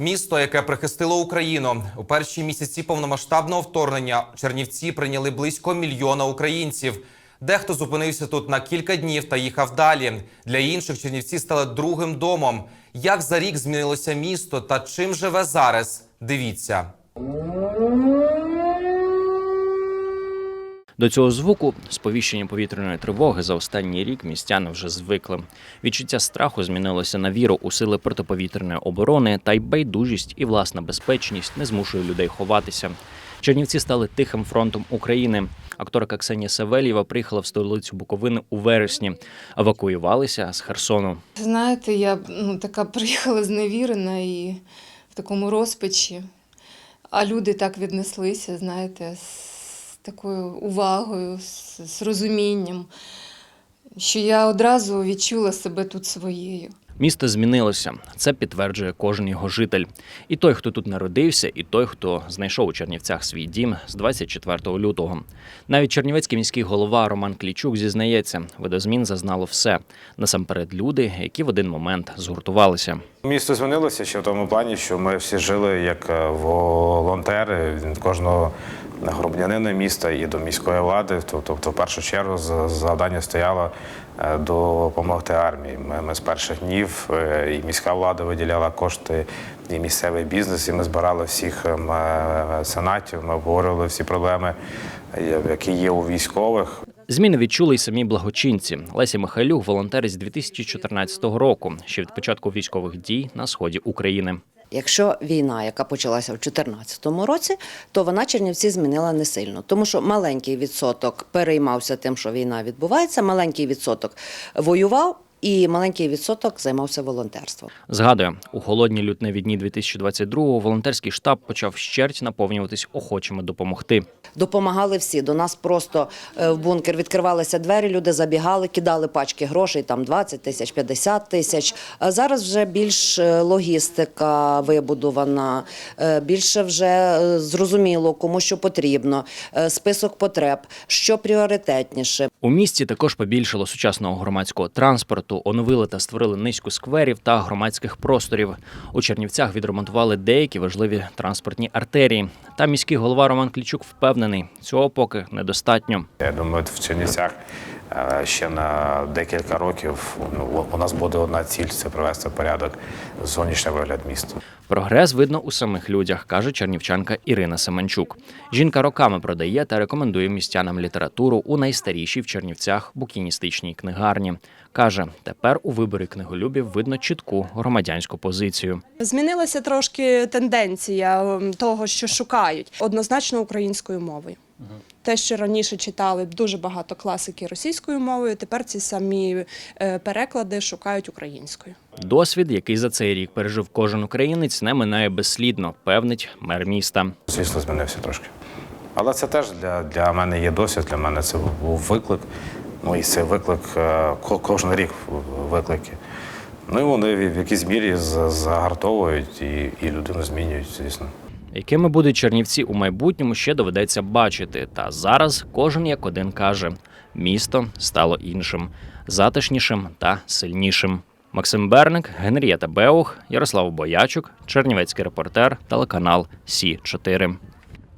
Місто, яке прихистило Україну у перші місяці повномасштабного вторгнення, Чернівці прийняли близько мільйона українців. Дехто зупинився тут на кілька днів та їхав далі. Для інших Чернівці стали другим домом. Як за рік змінилося місто та чим живе зараз? Дивіться. До цього звуку сповіщення повітряної тривоги за останній рік містяни вже звикли. Відчуття страху змінилося на віру у сили протиповітряної оборони, та й байдужість і власна безпечність не змушує людей ховатися. Чернівці стали тихим фронтом України. Акторка Ксенія Савельєва приїхала в столицю Буковини у вересні. Евакуювалися з Херсону. Знаєте, я ну, така приїхала зневірена і в такому розпачі. А люди так віднеслися, знаєте, з такою увагою, з, з розумінням, що я одразу відчула себе тут своєю. Місто змінилося. Це підтверджує кожен його житель. І той, хто тут народився, і той, хто знайшов у Чернівцях свій дім з 24 лютого. Навіть чернівецький міський голова Роман Клічук зізнається, видозмін зазнало все. Насамперед, люди, які в один момент згуртувалися. Місто змінилося ще в тому плані, що ми всі жили як е, волонтери кожного громадянина міста і до міської влади. Тобто, в першу чергу завдання стояло е, допомогти армії. Ми, ми з перших днів е, і міська влада виділяла кошти, і місцевий бізнес, і ми збирали всіх ем, е, сенатів. Ми обговорювали всі проблеми, е, які є у військових. Зміни відчули й самі благочинці. Леся Михайлюк волонтерить з 2014 року, ще від початку військових дій на сході України. Якщо війна, яка почалася в 2014 році, то вона Чернівці змінила не сильно, тому що маленький відсоток переймався тим, що війна відбувається, маленький відсоток воював. І маленький відсоток займався волонтерством. Згадує, у холодні лютневі дні 2022-го волонтерський штаб почав щерть наповнюватись охочими допомогти. Допомагали всі. До нас просто е, в бункер відкривалися двері, люди забігали, кидали пачки грошей, там 20 тисяч, 50 тисяч. А зараз вже більш е, логістика вибудована, е, більше вже зрозуміло, кому що потрібно, список потреб, що пріоритетніше. У місті також побільшало сучасного громадського транспорту, оновили та створили низку скверів та громадських просторів. У Чернівцях відремонтували деякі важливі транспортні артерії. Та міський голова Роман Клічук впевнений, цього поки недостатньо. Я думаю, в Чернівцях ще на декілька років ну, у нас буде одна ціль це привести в порядок зовнішній вигляд міста. Прогрес видно у самих людях, каже чернівчанка Ірина Семенчук. Жінка роками продає та рекомендує містянам літературу у найстарішій в Чернівцях букіністичній книгарні. Каже, тепер у виборі книголюбів видно чітку громадянську позицію. Змінилася трошки тенденція ем, того, що шукають однозначно українською мовою. Те, що раніше читали дуже багато класики російською мовою, тепер ці самі е, переклади шукають українською. Досвід, який за цей рік пережив кожен українець, не минає безслідно, певнить мер міста. Звісно, змінився трошки. Але це теж для, для мене є досвід, для мене це був виклик. Ну і цей виклик е, ко- кожен рік виклики. Ну і вони в якійсь мірі загартовують і, і людину змінюють, звісно. Якими будуть чернівці у майбутньому, ще доведеться бачити. Та зараз кожен як один каже: місто стало іншим, затишнішим та сильнішим. Максим Берник, Генрієта Беух, Ярослав Боячук, Чернівецький репортер, телеканал Сі 4